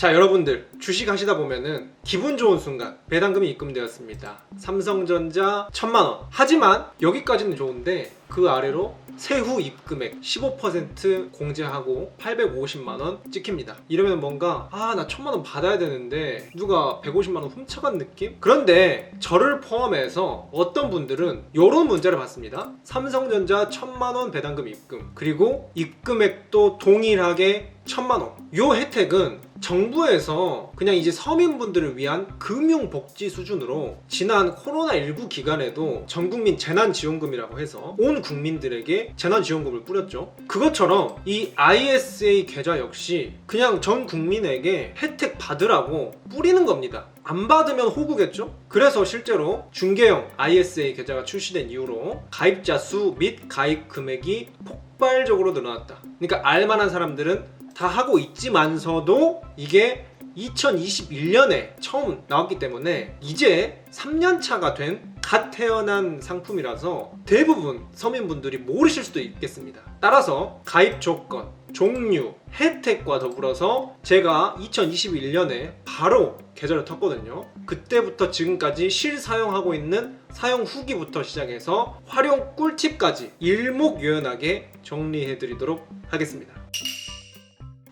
자 여러분들 주식 하시다 보면은 기분 좋은 순간 배당금이 입금되었습니다. 삼성전자 천만 원. 하지만 여기까지는 좋은데 그 아래로 세후 입금액 15% 공제하고 850만 원 찍힙니다. 이러면 뭔가 아 나 천만 원 받아야 되는데 누가 150만 원 훔쳐간 느낌? 그런데 저를 포함해서 어떤 분들은 이런 문자를 받습니다. 삼성전자 천만 원 배당금 입금. 그리고 입금액도 동일하게 천만 원. 요 혜택은 정부에서 그냥 이제 서민분들을 위한 금융복지 수준으로 지난 코로나19 기간에도 전국민 재난지원금이라고 해서 온 국민들에게 재난지원금을 뿌렸죠. 그것처럼 이 ISA 계좌 역시 그냥 전 국민에게 혜택 받으라고 뿌리는 겁니다. 안 받으면 호구겠죠? 그래서 실제로 중개형 ISA 계좌가 출시된 이후로 가입자 수 및 가입 금액이 폭발적으로 늘어났다. 그러니까 알만한 사람들은 다 하고 있지만서도 이게 2021년에 처음 나왔기 때문에 이제 3년 차가 된 갓 태어난 상품이라서 대부분 서민분들이 모르실 수도 있겠습니다. 따라서 가입 조건, 종류, 혜택과 더불어서 제가 2021년에 바로 계좌를 텄거든요. 그때부터 지금까지 실사용하고 있는 사용 후기부터 시작해서 활용 꿀팁까지 일목요연하게 정리해 드리도록 하겠습니다.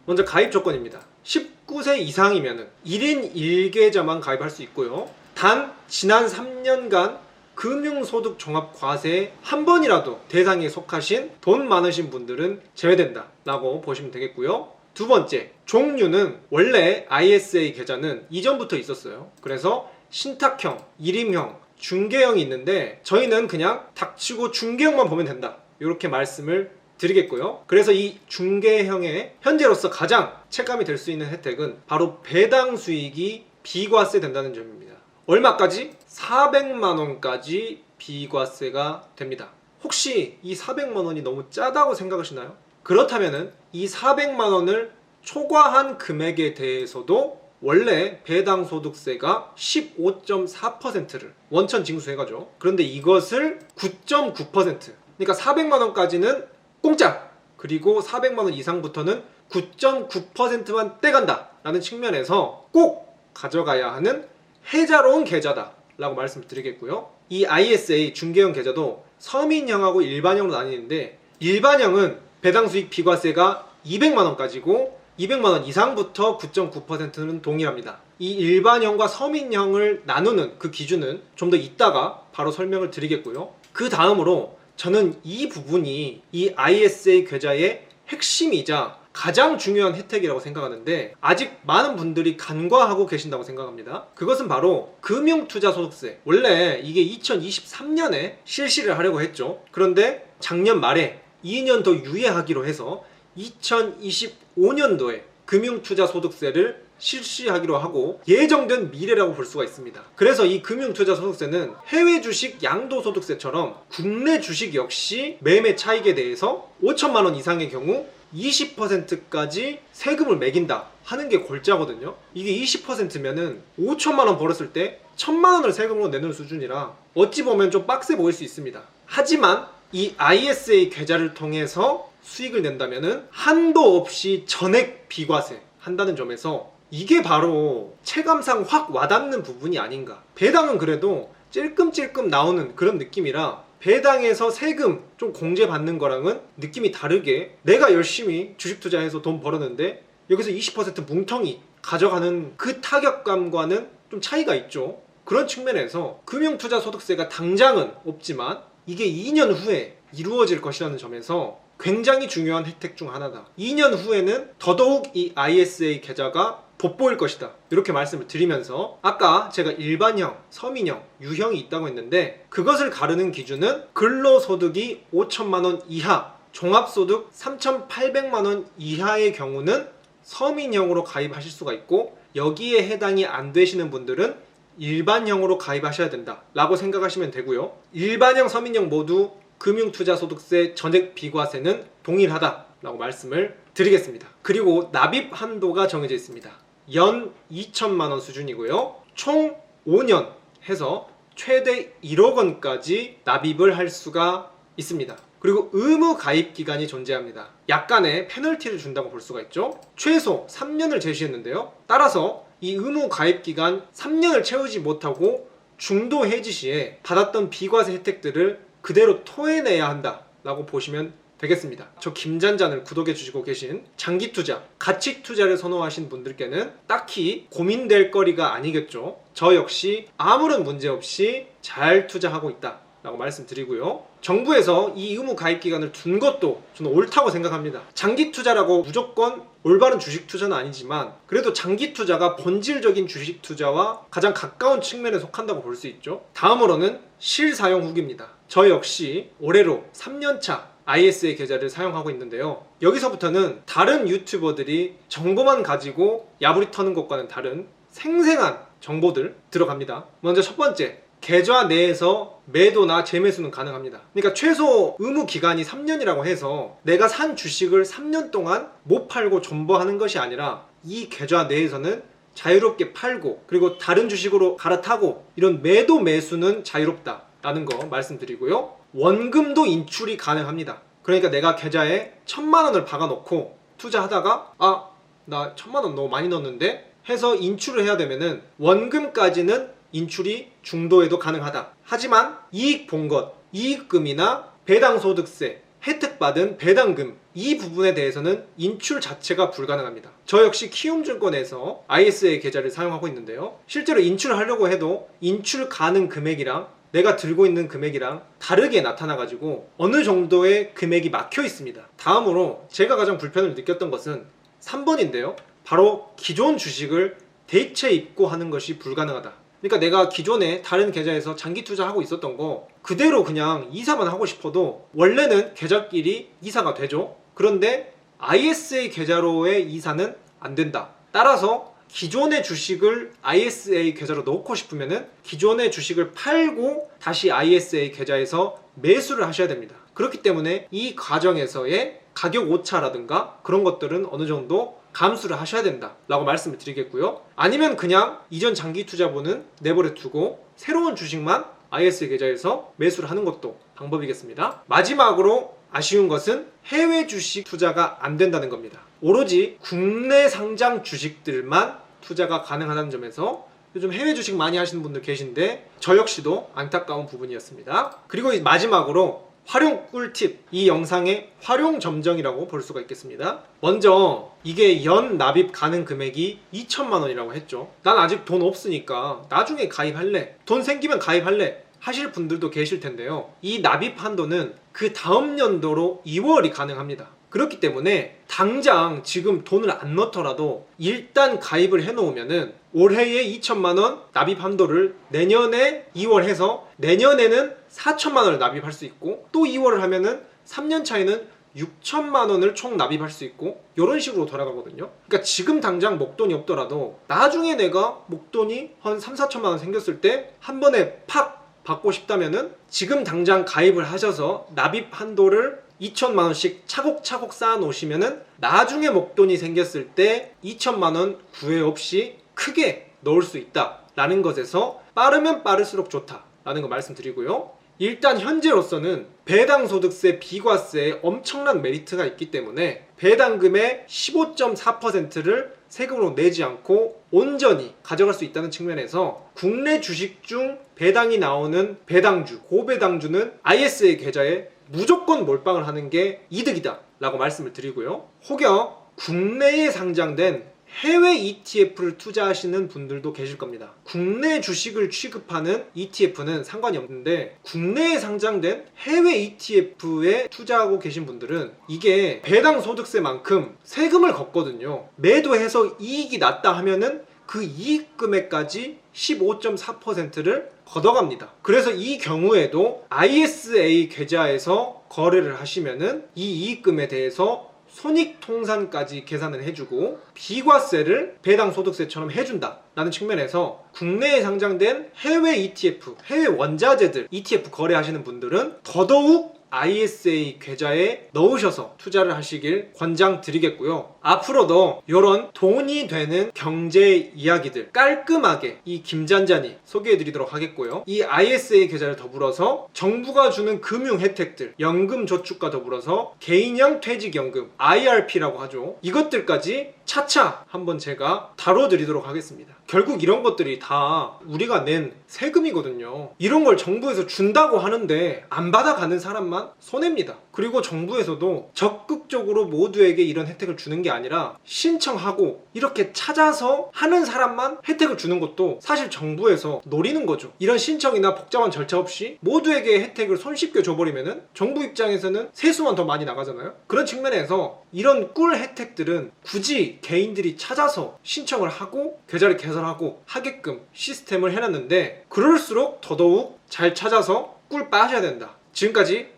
먼저 가입 조건입니다. 19세 이상이면 1인 1계좌만 가입할 수 있고요. 단 지난 3년간 금융소득 종합 과세에 한 번이라도 대상에 속하신 돈 많으신 분들은 제외된다 라고 보시면 되겠고요. 두 번째, 종류는 원래 ISA 계좌는 이전부터 있었어요. 그래서 신탁형, 일임형, 중개형이 있는데 저희는 그냥 닥치고 중개형만 보면 된다. 이렇게 말씀을 드리겠고요. 그래서 이 중개형의 현재로서 가장 체감이 될 수 있는 혜택은 바로 배당 수익이 비과세 된다는 점입니다. 얼마까지? 400만 원까지 비과세가 됩니다. 혹시 이 400만 원이 너무 짜다고 생각하시나요? 그렇다면은 이 400만 원을 초과한 금액에 대해서도 원래 배당 소득세가 15.4%를 원천 징수해가죠. 그런데 이것을 9.9% 그러니까 400만 원까지는 공짜. 그리고 400만 원 이상부터는 9.9%만 떼간다. 라는 측면에서 꼭 가져가야 하는 해자로운 계좌다. 라고 말씀드리겠고요. 이 ISA 중개형 계좌도 서민형하고 일반형으로 나뉘는데 일반형은 배당 수익 비과세가 200만 원까지고 200만 원 이상부터 9.9%는 동일합니다. 이 일반형과 서민형을 나누는 그 기준은 좀 더 이따가 바로 설명을 드리겠고요. 그 다음으로 저는 이 부분이 이 ISA 계좌의 핵심이자 가장 중요한 혜택이라고 생각하는데 아직 많은 분들이 간과하고 계신다고 생각합니다. 그것은 바로 금융투자소득세. 원래 이게 2023년에 실시를 하려고 했죠. 그런데 작년 말에 2년 더 유예하기로 해서 2025년도에 금융투자소득세를 실시하기로 하고 예정된 미래라고 볼 수가 있습니다. 그래서 이 금융투자소득세는 해외 주식 양도소득세처럼 국내 주식 역시 매매 차익에 대해서 5천만 원 이상의 경우 20%까지 세금을 매긴다 하는 게 골자거든요. 이게 20%면은 5천만 원 벌었을 때 천만 원을 세금으로 내는 수준이라 어찌 보면 좀 빡세 보일 수 있습니다. 하지만 이 ISA 계좌를 통해서 수익을 낸다면은 한도 없이 전액 비과세 한다는 점에서 이게 바로 체감상 확 와닿는 부분이 아닌가. 배당은 그래도 찔끔찔끔 나오는 그런 느낌이라 배당에서 세금 좀 공제받는 거랑은 느낌이 다르게 내가 열심히 주식 투자해서 돈 벌었는데 여기서 20% 뭉텅이 가져가는 그 타격감과는 좀 차이가 있죠. 그런 측면에서 금융투자소득세가 당장은 없지만 이게 2년 후에 이루어질 것이라는 점에서 굉장히 중요한 혜택 중 하나다. 2년 후에는 더더욱 이 ISA 계좌가 돋보일 것이다. 이렇게 말씀을 드리면서 아까 제가 일반형, 서민형, 유형이 있다고 했는데 그것을 가르는 기준은 근로소득이 5천만 원 이하, 종합소득 3,800만 원 이하의 경우는 서민형으로 가입하실 수가 있고 여기에 해당이 안 되시는 분들은 일반형으로 가입하셔야 된다 라고 생각하시면 되고요. 일반형, 서민형 모두 금융투자소득세 전액 비과세는 동일하다 라고 말씀을 드리겠습니다. 그리고 납입 한도가 정해져 있습니다 연 2천만 원 수준이고요 총 5년 해서 최대 1억 원까지 납입을 할 수가 있습니다 그리고 의무 가입 기간이 존재합니다. 약간의 페널티를 준다고 볼 수가 있죠. 최소 3년을 제시했는데요. 따라서 이 의무 가입 기간 3년을 채우지 못하고 중도 해지 시에 받았던 비과세 혜택들을 그대로 토해내야 한다라고 보시면 되겠습니다. 저 김잔잔을 구독해 주시고 계신 장기 투자, 가치 투자를 선호하신 분들께는 딱히 고민될 거리가 아니겠죠. 저 역시 아무런 문제 없이 잘 투자하고 있다. 라고 말씀드리고요. 정부에서 이 의무 가입 기간을 둔 것도 저는 옳다고 생각합니다. 장기 투자라고 무조건 올바른 주식 투자는 아니지만 그래도 장기 투자가 본질적인 주식 투자와 가장 가까운 측면에 속한다고 볼 수 있죠. 다음으로는 실사용 후기입니다. 저 역시 올해로 3년차 ISA 계좌를 사용하고 있는데요. 여기서부터는 다른 유튜버들이 정보만 가지고 야부리 터는 것과는 다른 생생한 정보들 들어갑니다. 먼저 첫 번째, 계좌 내에서 매도나 재매수는 가능합니다. 그러니까 최소 의무 기간이 3년이라고 해서 내가 산 주식을 3년 동안 못 팔고 존버하는 것이 아니라 이 계좌 내에서는 자유롭게 팔고 그리고 다른 주식으로 갈아타고 이런 매도 매수는 자유롭다 라는 거 말씀드리고요. 원금도 인출이 가능합니다. 그러니까 내가 계좌에 천만 원을 박아놓고 투자하다가 아 나 천만 원 너무 많이 넣었는데 해서 인출을 해야 되면은 원금까지는 인출이 중도에도 가능하다. 하지만 이익 본 것, 이익금이나 배당소득세, 혜택 받은 배당금 이 부분에 대해서는 인출 자체가 불가능합니다. 저 역시 키움증권에서 ISA 계좌를 사용하고 있는데요. 실제로 인출을 하려고 해도 인출 가능 금액이랑 내가 들고 있는 금액이랑 다르게 나타나가지고 어느 정도의 금액이 막혀 있습니다. 다음으로 제가 가장 불편을 느꼈던 것은 3번인데요. 바로 기존 주식을 대체 입고 하는 것이 불가능하다. 그러니까 내가 기존에 다른 계좌에서 장기 투자하고 있었던 거 그대로 그냥 이사만 하고 싶어도 원래는 계좌끼리 이사가 되죠. 그런데 ISA 계좌로의 이사는 안 된다. 따라서 기존의 주식을 ISA 계좌로 넣고 싶으면은 기존의 주식을 팔고 다시 ISA 계좌에서 매수를 하셔야 됩니다. 그렇기 때문에 이 과정에서의 가격 오차라든가 그런 것들은 어느 정도 감수를 하셔야 된다라고 말씀을 드리겠고요. 아니면 그냥 이전 장기 투자분은 내버려 두고 새로운 주식만 IS 계좌에서 매수를 하는 것도 방법이겠습니다. 마지막으로 아쉬운 것은 해외 주식 투자가 안 된다는 겁니다. 오로지 국내 상장 주식들만 투자가 가능하다는 점에서 요즘 해외 주식 많이 하시는 분들 계신데 저 역시도 안타까운 부분이었습니다. 그리고 이 마지막으로 활용 꿀팁 이 영상의 활용 점정이라고 볼 수가 있겠습니다. 먼저 이게 연 납입 가능 금액이 2천만 원이라고 했죠. 난 아직 돈 없으니까 나중에 가입할래. 돈 생기면 가입할래. 하실 분들도 계실 텐데요. 이 납입 한도는 그 다음 연도로 2월이 가능합니다. 그렇기 때문에 당장 지금 돈을 안 넣더라도 일단 가입을 해놓으면은 올해에 2천만 원 납입 한도를 내년에 2월 해서 내년에는 4천만 원을 납입할 수 있고 또 2월을 하면은 3년 차에는 6천만 원을 총 납입할 수 있고 이런 식으로 돌아가거든요. 그러니까 지금 당장 목돈이 없더라도 나중에 내가 목돈이 한 3, 4천만 원 생겼을 때 한 번에 팍 받고 싶다면은 지금 당장 가입을 하셔서 납입 한도를 2천만 원씩 차곡차곡 쌓아 놓으시면은 나중에 목돈이 생겼을 때 2천만 원 구애 없이 크게 넣을 수 있다라는 것에서 빠르면 빠를수록 좋다라는 거 말씀드리고요. 일단 현재로서는 배당 소득세 비과세에 엄청난 메리트가 있기 때문에 배당금의 15.4%를 세금으로 내지 않고 온전히 가져갈 수 있다는 측면에서 국내 주식 중 배당이 나오는 배당주, 고배당주는 ISA 계좌에 무조건 몰빵을 하는 게 이득이다 라고 말씀을 드리고요. 혹여 국내에 상장된 해외 ETF를 투자하시는 분들도 계실 겁니다. 국내 주식을 취급하는 ETF는 상관이 없는데 국내에 상장된 해외 ETF에 투자하고 계신 분들은 이게 배당 소득세만큼 세금을 걷거든요. 매도해서 이익이 났다 하면은 그 이익 금액까지 15.4%를 걷어갑니다. 그래서 이 경우에도 ISA 계좌에서 거래를 하시면은 이 이익금에 대해서 손익통산까지 계산을 해주고 비과세를 배당 소득세처럼 해준다라는 측면에서 국내에 상장된 해외 ETF, 해외 원자재들 ETF 거래하시는 분들은 더더욱 ISA 계좌에 넣으셔서 투자를 하시길 권장드리겠고요. 앞으로도 이런 돈이 되는 경제 이야기들 깔끔하게 이 김잔잔이 소개해드리도록 하겠고요. 이 ISA 계좌를 더불어서 정부가 주는 금융 혜택들, 연금 저축과 더불어서 개인형 퇴직연금, IRP라고 하죠. 이것들까지 차차 한번 제가 다뤄드리도록 하겠습니다. 결국 이런 것들이 다 우리가 낸 세금이거든요. 이런 걸 정부에서 준다고 하는데 안 받아가는 사람만 손해입니다. 그리고 정부에서도 적극적으로 모두에게 이런 혜택을 주는 게 아니라 신청하고 이렇게 찾아서 하는 사람만 혜택을 주는 것도 사실 정부에서 노리는 거죠. 이런 신청이나 복잡한 절차 없이 모두에게 혜택을 손쉽게 줘버리면은 정부 입장에서는 세수만 더 많이 나가잖아요. 그런 측면에서 이런 꿀 혜택들은 굳이 개인들이 찾아서 신청을 하고 계좌를 개설하고 하게끔 시스템을 해놨는데 그럴수록 더더욱 잘 찾아서 꿀 빠셔야 된다. 지금까지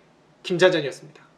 김자전이었습니다.